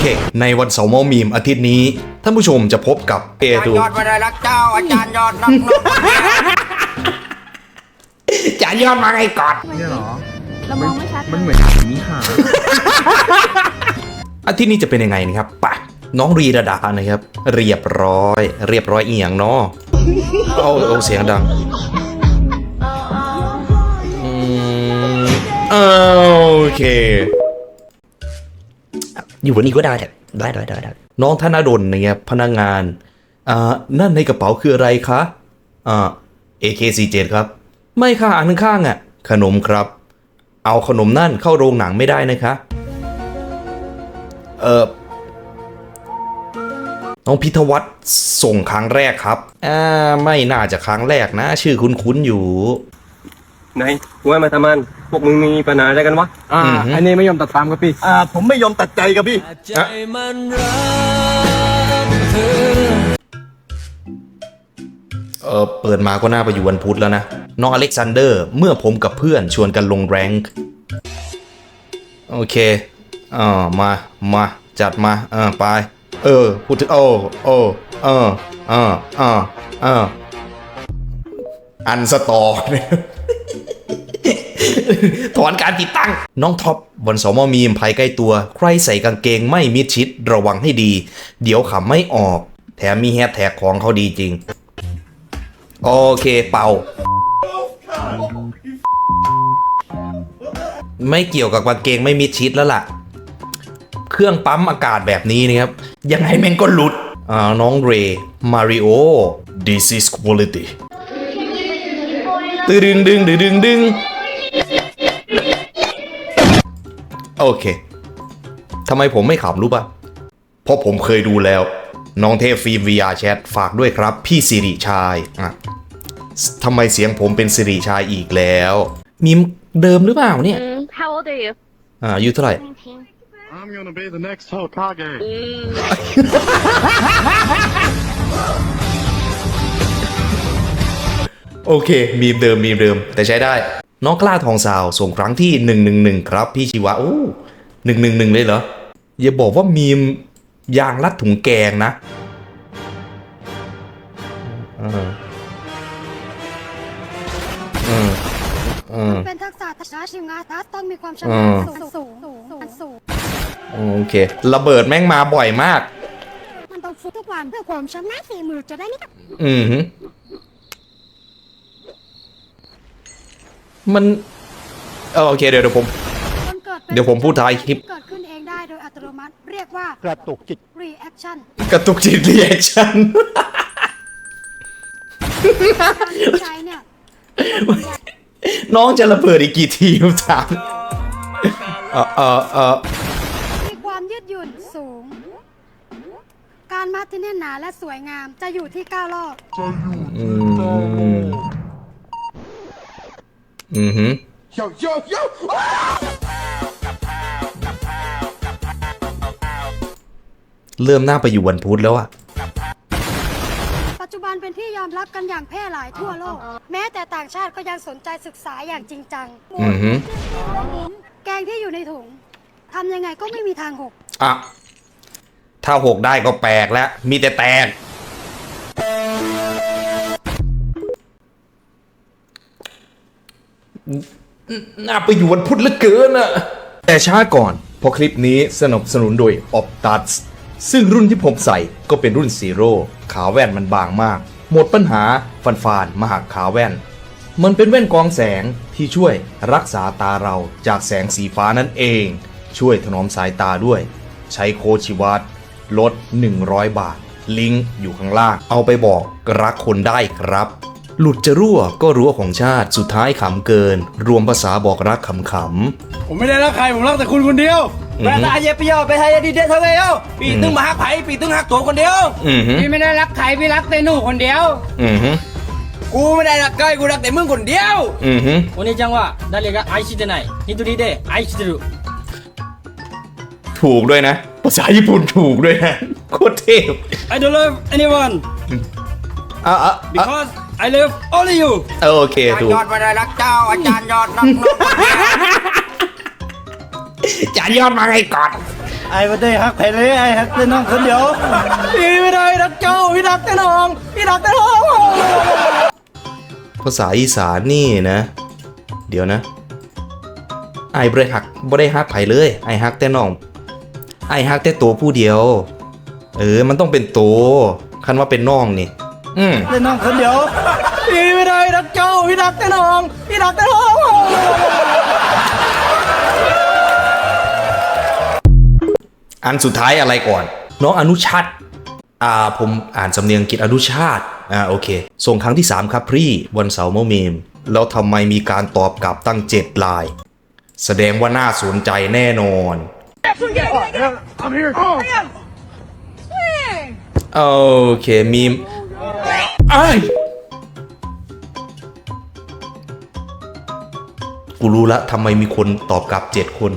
เค ในวันเสาร์เมามีมอาทิตย์นี้ ท่านผู้ชมจะพบกับเออาจารตูย์ยอดไม่ได้รักเจ้าอาจารย์ยอดนักนกจานยอดมาไงก่อน เนี่ยเหรอเรามองไม่ชัด มันเหมือนมีหางอาทิตย์นี้จะเป็นยังไงนะครับไปะน้องรีระดานะครับ เรียบร้อย เรียบร้อยเอียงเนาะเอาเอาเสียงดังอืมโอเค อยู่วันนี้ก็ได้แหละได้ได้ได้ได้น้องธนดลนะครับพนักงานอ่านั่นในกระเป๋าคืออะไรคะอ่า AK47 ครับ ไม่ค่ะอันข้างๆอะ ขนมครับ เอาขนมนั่นเข้าโรงหนังไม่ได้นะคะ เออน้องพิทวัฒน์ส่งครั้งแรกครับอ่าไม่น่าจะครั้งแรกนะ ชื่อคุ้นๆอยู่ ไหนกูให้มาทำมัน พวกมึงมีปัญหาอะไรกันวะอ่าอือฮึอันนี้ไม่ยอมตัดตามครับพี่ อ่า ผมไม่ยอมตัดใจกับพี่อะเออเปิดมาก็น่าไปอยู่วันพุธแล้วนะ น้องอเล็กซานเดอร์ เมื่อผมกับเพื่อนชวนกันลงแรงค์โอเคอ่ามา มา จัดมาอ่าไป เออ พูดถึงโอ้โอ้เออเออเออเอออันสตอ ถอนการติดตั้ง น้องท็อปบนสมมีมภัยใกล้ตัว ใครใส่กางเกงไม่มิดชิดระวังให้ดี เดี๋ยวขำไม่ออก แถมมีแฮชแท็กของเขาดีจริง โอเคเป่า ไม่เกี่ยวกับกางเกงไม่มิดชิดแล้วล่ะ เครื่องปั๊มอากาศแบบนี้นะครับ ยังไงแม่งก็หลุดอ่าน้องเรมาริโอ this is quality ตึดึงดึงดึงดึง โอเคทำไมผมไม่ขำรู้ป่ะ เพราะผมเคยดูแล้ว น้องเทพฟิล์ม VR Chat ฝากด้วยครับ พี่สิริชายอะทำไมเสียงผมเป็นสิริชายอีกแล้ว มีมเดิมหรือเปล่าเนี่ย Mm, how old are you? อ่าอายุเท่าไหร่ 19. I'm gonna be the next Hokage โอเค มีมเดิมมีมเดิม แต่ใช้ได้ น้องกล้าทองสาวส่งครั้งที่ 111 ครับ พี่ชีวะโอ้หนึ่งหนึ่งหนึ่งเลยเหรอ อย่าบอกว่ามีมยางรัดถุงแกงนะเออเออเออ เป็นทักษะทักษะชิมงานทัสต้องมีความชำอืนาญมสูงสูงสูงสูงโอเค ระเบิดแม่งมาบ่อยมาก มันต้องฝึกทุกวันเพื่อความชำนาญฝีมือจะได้ไม่ต้องอือ มันเออโอเคเดี๋ยวเดี๋ยวผม คนเกิดป็นเดี๋ยวผมพูดท้ายคลิป เกิดขึ้นเองได้โดยอัตโนมัติเรียกว่ากระตุกจิต reaction กระตุกจิตรีแอคชั่น การใช้เนี่ยน้องจะระเบิดอีกกี่ทีผมถามเออเออเออมีความยืดหยุ่นสูง การมัดที่แน่นหนาและสวยงามจะอยู่ที่9รอบ อืม อือฮึ Yo yo yo เริ่มหน้าไปอยู่วันพุธแล้วอะปัจจุบันเป็นที่ยอมรับกันอย่างแพร่หลายทั่วโลก แม้แต่ต่างชาติก็ยังสนใจศึกษาอย่างจริงจังอือฮึแกงที่อยู่ในถุงทำยังไงก็ไม่มีทางหก อะ ถ้าหกได้ก็แปลกแล้ว มีแต่แตก น่าไปอยู่วันพุธเหลือเกินอะแต่ช้าก่อนเพราะคลิปนี้สนับสนุนโดย Optus ซึ่งรุ่นที่ผมใส่ก็เป็นรุ่นซีโร่ขาแว่นมันบางมาก หมดปัญหาฟันฟานมาหักขาแว่น มันเป็นแว่นกองแสงที่ช่วยรักษาตาเราจากแสงสีฟ้านั่นเอง ช่วยถนอมสายตาด้วย ใช้โคชิวัตลด 100 บาท ลิงก์อยู่ข้างล่าง เอาไปบอกรักคนได้ครับ หลุดจะรั่วก็รั้วของชาติสุดท้ายขำเกิน รวมภาษาบอกรักขำๆผมไม่ได้รักใครผมรักแต่คุณคนเดียวแม่ตาเย็บไปยอไปไทยดีเด็ดเท่าไหร่ปีตึงมาหักไผ่ปีตึงหักตัวคนเดียวพี่ไม่ได้รักใครพี่รักแต่หนูคนเดียวกูไม่ได้รักใครกูรักแต่มึงคนเดียววันนี้จังว่าได้เลยก็ไอชิเดนไนฮิตุดีเดไอชิเดรุถูกด้วยนะ ภาษาญี่ปุ่นถูกด้วยนะโคตรเทพ I don't love anyone because I love only you เออโอเคอาจารถูย์กยอดไม่ได้รักเจ้า อาจารย์ยอดนักนกจานยอดมาไงก่อน ไอ้ไม่ได้ฮักใครเลยไอ้ฮักแต่น้องคนเดียวพี่ไม่ได้รักเจ้าพี่รักแต่น้องพี่รักแต่น้องภาษาอีสานนี่นะ เดี๋ยวนะไอ้บ่ได้หักบ่ได้ฮักไผเลยไอ้ฮักแต่น้องไอ้ฮักแต่ตัวผู้เดียว เออ มันต้องเป็นตัวคันว่าเป็นน้องนี่ อืมแต่น้องคนเดียว พี่ไม่ได้รักเจ้าพี่รักแต่น้องพี่รักแต่น้องอันสุดท้ายอะไรก่อน น้องอนุชัดอ่าผมอ่านสำเนียงอังกฤษอนุชาติอ่าโอเค ส่งครั้งที่ 3 ครับพี่วันเสาร์เมื่อเมมแล้วทำไมมีการตอบกลับตั้งเจ็ดลาย แสดงว่าน่าสนใจแน่นอนโอเคมีม กูรู้ละทำไมมีคนตอบกลับเจ็ดคน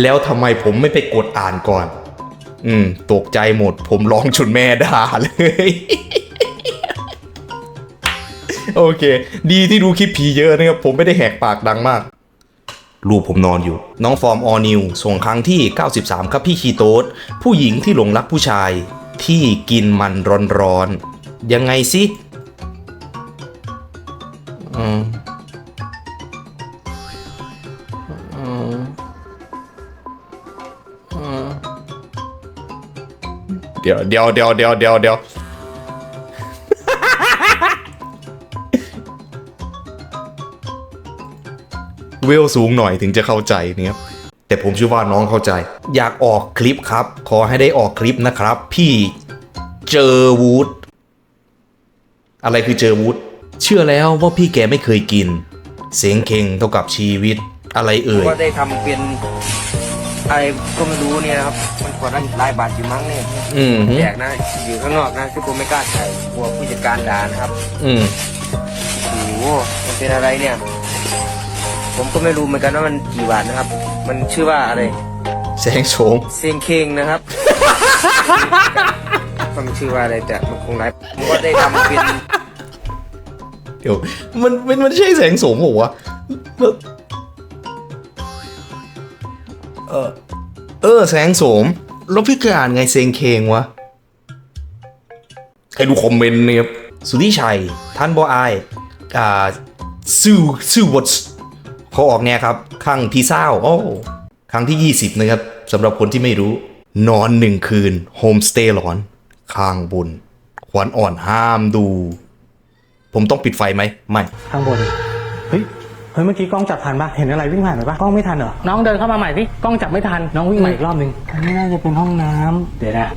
แล้วทำไมผมไม่ไปกดอ่านก่อน อืม ตกใจหมด ผมร้องจนแม่ด่าเลย โอเค ดีที่ดูคลิปผีเยอะนะครับ ผมไม่ได้แหกปากดังมาก รูปผมนอนอยู่ น้องฟอร์มออนิวส่งครั้งที่ 93 ครับพี่คีโตสผู้หญิงที่หลงรักผู้ชาย ที่กินมันร้อนๆยังไงสิอืม เดี๋ยวเดี๋ยวเดี๋ยวเดี๋ยวเดี๋ยวเดี๋ยวเวลสูงหน่อยถึงจะเข้าใจเนี่ยแต่ผมเชื่อว่าน้องเข้าใจ อยากออกคลิปครับ ขอให้ได้ออกคลิปนะครับ พี่เจอวูดอะไรคือเจอวูดเชื่อแล้วว่าพี่แกไม่เคยกิน เสียงเค็งเท่ากับชีวิตอะไรเอ่ย ก็ได้ทำเป็น อะไรก็ไม่รู้เนี่ยนะครับ มันกว่านั้นหลายบาทอยู่มั้งเนี่ยอืมฮึแจกนะ อยู่ข้างนอกนะที่ผมไม่กล้าถ่ายกลัวผู้จัดการด่านะครับ อืมโอ้โหมันเป็นอะไรเนี่ย ผมก็ไม่รู้เหมือนกันว่ามันกี่บาทนะครับ มันชื่อว่าอะไรแสงโฉมเซียงเคงนะครับมันชื่อว่าอะไรแต่มันคงหลายผมก็ได้ทำเป็น เดี๋ยว มันมันมันใช่แสงโสมเหรอวะ เออ เออ แสงโสมแล้วพี่เคยอ่านไงเซงเคงวะ ใครดูคอมเมนต์เนี่ยครับ สุทธิชัย ท่านบออาย อ่าซื่อซื่อวอตเขาออกแนวครับ ครั้งที่เศร้าโอ้ครั้งที่ 20 นะครับสำหรับคนที่ไม่รู้ นอนหนึ่งคืนโฮมสเตย์หลอน ข้างบน ขวัญอ่อนห้ามดู ผมต้องปิดไฟไหม ไม่ ข้างบน เฮ้ย เฮ้ยเมื่อกี้กล้องจับทันปะเห็นอะไรวิ่งผ่านไปปะกล้องไม่ทันเหรอ น้องเดินเข้ามาใหม่พี่กล้องจับไม่ทัน น้องวิ่งมาอีกรอบนึงอันนี้น่าจะเป็นห้องน้ำเดี๋ยวนะ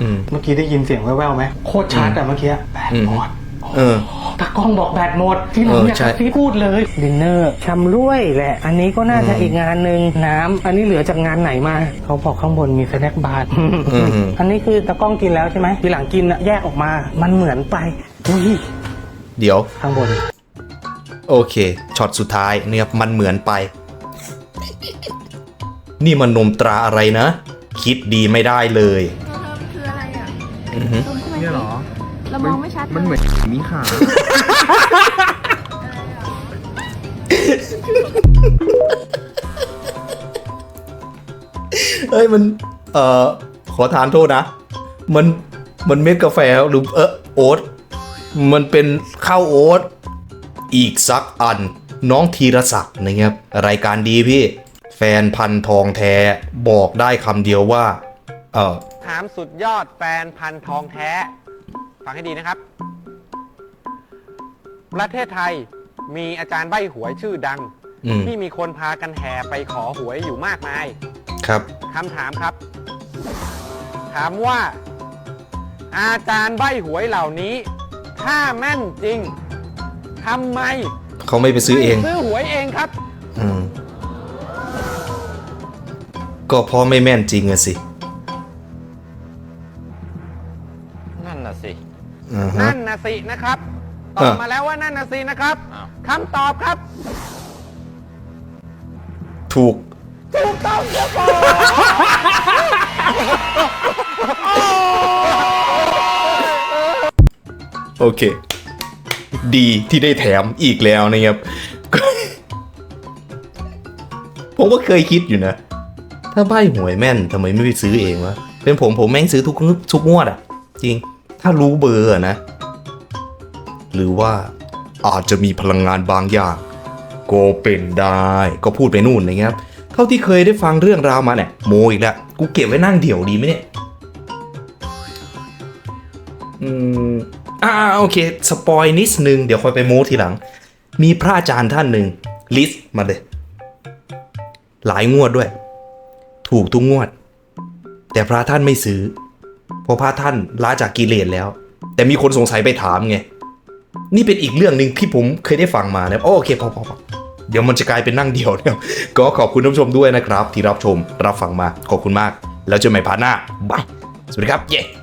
อืม เมื่อกี้ได้ยินเสียงแว่วๆไหมโคตรชัดแต่เมื่อกี้แบตอืมหมดเออ ตากล้องบอกแบตหมดที่น้องเอออยากใช่กระซิบพูดเลยดินเนอร์ชำร่วยแหละ อันนี้ก็น่าจะอีกงานหนึ่งน้ำอันนี้เหลือจากงานไหนมา เขาบอกข้างบนมีสแน็คบาร์อืมอันนี้คือตากล้องกินแล้วใช่ไหมทีหลังกินอะแยกออกมา มันเหมือนไปอุ้ยเดี๋ยว ข้างบน โอเค ช็อตสุดท้ายเนี่ยครับมันเหมือนไป นี่มันนมตราอะไรนะ คิดดีไม่ได้เลยเธอมันคืออะไรอะอือฮึซูมเข้าไปเนี่ยหรอ เรามองไม่ชัดมันเหมือนมีขาเอ้ยมัน เอ่อ ขอทานโทษนะ มัน มันเม็ดกาแฟหรือเออโอ๊ต มันเป็นข้าวโอ๊ต อีกสักอัน น้องธีรศักดิ์นะครับรายการดีพี่ แฟนพันธุ์ทองแท้บอกได้คำเดียวว่า เออถามสุดยอดแฟนพันธุ์ทองแท้ ฟังให้ดีนะครับ ประเทศไทยมีอาจารย์ใบหวยชื่อดัง อืมที่มีคนพากันแห่ไปขอหวยอยู่มากมาย ครับ คำถามครับ ถามว่า อาจารย์ใบหวยเหล่านี้ ถ้าแม่นจริง ทำไมเขาไม่ไปซื้อเองไม่ซื้อหวยเองครับ อืม ก็เพราะไม่แม่นจริงอะสินั่นน่ะสิ อือฮะ นั่นน่ะสินะครับ ตอบเออมาแล้วว่านั่นน่ะสินะครับคำตอบครับถูก ถูกต้องครับผมโอเค ดีที่ได้แถมอีกแล้วนะครับ ผมก็เคยคิดอยู่นะ ถ้าใบหวยแม่นทำไมไม่ไปซื้อเองวะ เป็นผมผมแม่งซื้อทุกทุกงวดอะจริง ถ้ารู้เบอร์นะ หรือว่าอาจจะมีพลังงานบางอย่างก็เป็นได้ ก็พูดไปนู่นนะครับ เท่าที่เคยได้ฟังเรื่องราวมาเนี่ยโมอีกแล้วกูเก็บไว้นั่งเดี่ยวดีไหมเนี่ย อืม อ่าโอเค สปอยนิดนึง เดี๋ยวค่อยไปโม้ทีหลัง มีพระอาจารย์ท่านหนึ่งลิสต์มาเลย หลายงวดด้วย ถูกทุกงวด แต่พระท่านไม่ซื้อ เพราะพระท่านล้าจากกิเลสแล้ว แต่มีคนสงสัยไปถามไง นี่เป็นอีกเรื่องหนึ่งที่ผมเคยได้ฟังมานะโอโอเคพอพอพอเดี๋ยวมันจะกลายเป็นนั่งเดียวเนะครับก็ขอบคุณท่านผู้ชมด้วยนะครับ ที่รับชมรับฟังมาขอบคุณมาก แล้วเจอกันใหม่พาร์ทหน้าบายสวัสดีครับเย้